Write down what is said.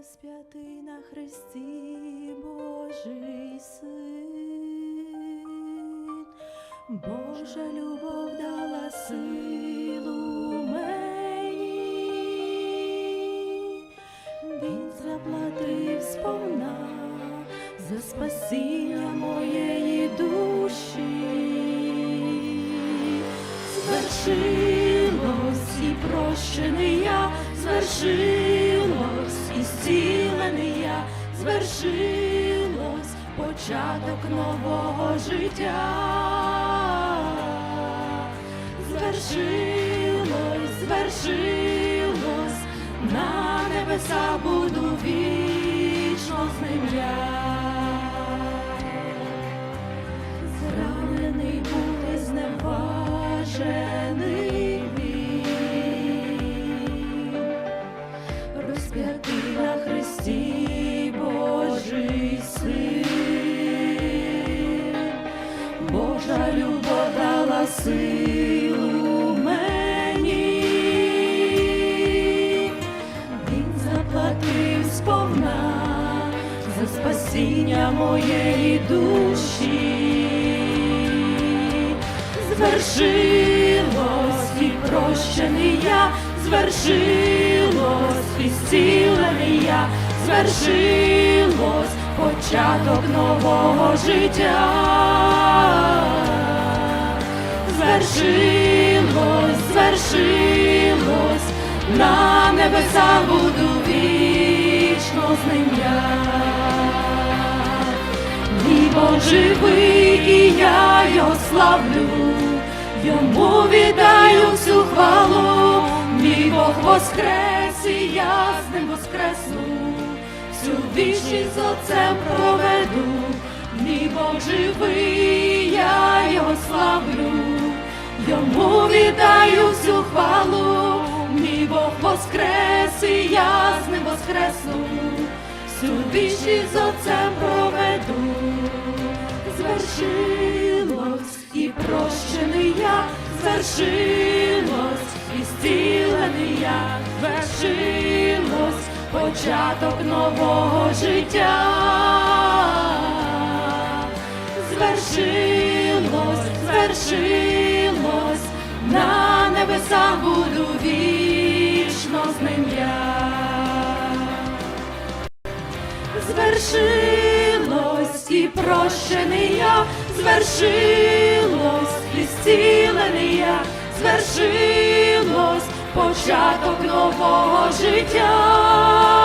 розп'ятий на хресті Божий син, Божа любов дала силу мені, він заплатив сповна за спасіння моєї душі. Звершилось і прощений я, я, звершилось початок нового життя. Звершилось, звершилось, на небеса буду вічно силу мені, заплатив сповна за спасіння моєї душі. Звершилось і прощений я, звершилось і зцілений я, звершилось початок нового життя. Звершилось, звершилось, на небеса буду вічно з ним я. Бог живий, і я його славлю, йому віддаю всю хвалу, мій Бог воскрес, і я з ним воскресну, всю вічність з отцем проведу, мій Бог живий, я воскрес, і я з ним воскресну. Всю вічність з отцем проведу, звершилось і прощений я, звершилось і зцілений я, звершилось початок нового життя. Звершилось, звершилось, на небесах буду вічно звершилось і прощений я, звершилось і зцілений я, звершилось початок нового життя.